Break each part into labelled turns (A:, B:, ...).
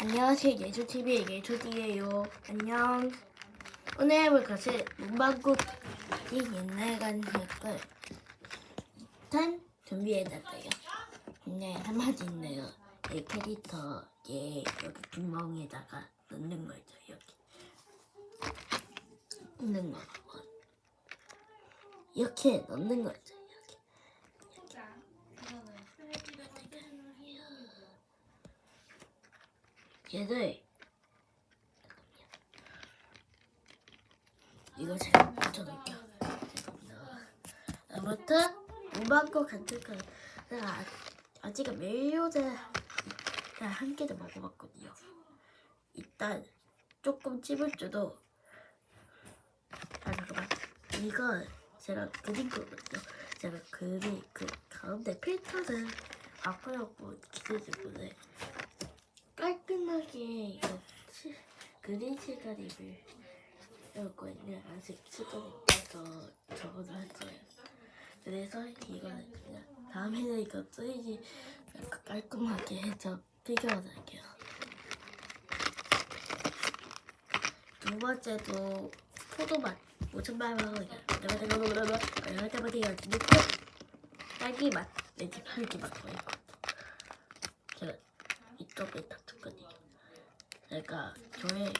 A: 안녕하세요. 예조TV의 예조디예요. 안녕. 오늘 해볼 것은 문방구 이 옛날 간식을 일단 준비해놨어요 근데 한마디 있네요. 이 캐릭터 얘 여기 구멍에다가 넣는 거죠 여기. 넣는 거. 이렇게 넣는 거죠 여기 얘를 이거 제가 붙여놓을게요. 아무튼 무방고 간식을 제가 아직은 메요제 한 개도 먹어봤거든요. 일단 조금 찝을 줄도 아 잠깐만 이거 제가 그린 거거든요. 제가 그린 그 가운데 필터를 바꾸려고 기대 때문에 깔끔하게 이거 치- 그린 시가림을 배웠거든요. 아직 시간이 없어서 적어도 했어요. 그래서 이거는 그냥 다음에는 이거 쓰이지 깔끔하게 해서 비교할게요. 두 번째도 포도맛 무슨 말하고 그냥 딸기 맛 내지 팔기 맛 거예요. 제가 이쪽에 다투거든요. 제가 교회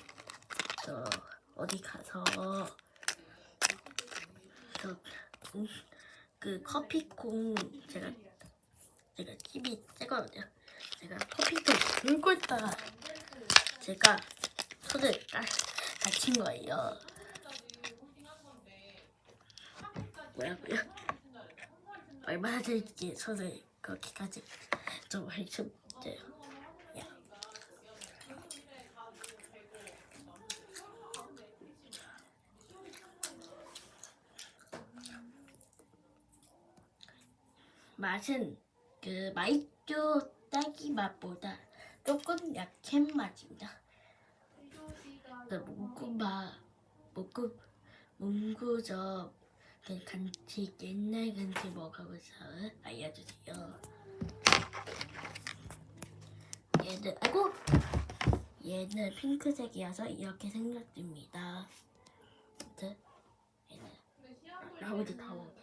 A: 저 어디 가서 저, 음, 그 커피콩 제가 제가 TV 찍거든요. 제가 커피콩 들고 있다가 제가 손을 까, 다친 거예요. 뭐라고요? 얼마나 될지 손을 그렇게까지 좀 해주세요. 맛은 그 마이쮸 딸기 맛보다 조금 약한 맛입니다. 그 문구맛, 문구, 문구점 그 간식 옛날 간식 먹어보서 알려주세요. 얘는 아이고 얘는 핑크색이어서 이렇게 생겼습니다. 얘는 나머지 다먹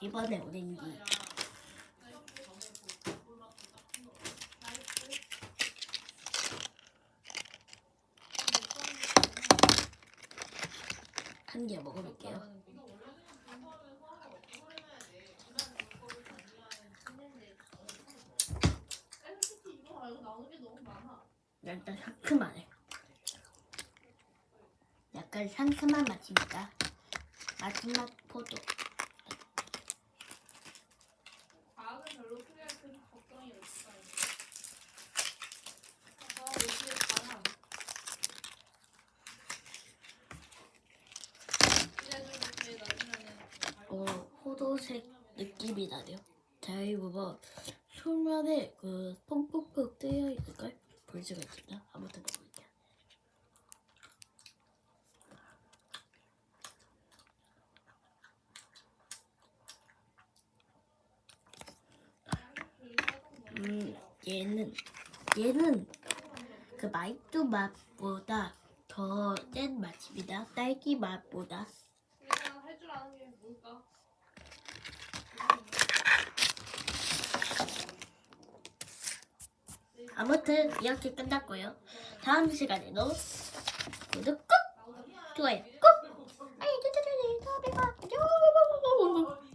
A: 이번에 오렌지. 한 개 먹어볼게요. 약간 상큼하네. 약간 상큼한 맛입니다. 마지막 포도.
B: 과학은 별로 크게 큰 걱정이 없어요. 아, 여기에 바람. 이래가지고 나중에는
A: 어, 포도색 느낌이 나네요. 대부분 표면에 그 뽕뽕뽕 뜨여 있는 걸 볼 수가 있습니다. 아무튼 먹어볼게요. 음, 얘는 얘는 그 마이쮸 맛보다 더 센 맛입니다. 딸기 맛보다.
B: 우리가 할줄 아는 게 뭘까?
A: 아무튼 이렇게 끝났고요. 다음 시간에도 구독 꾹! 좋아요 꾹!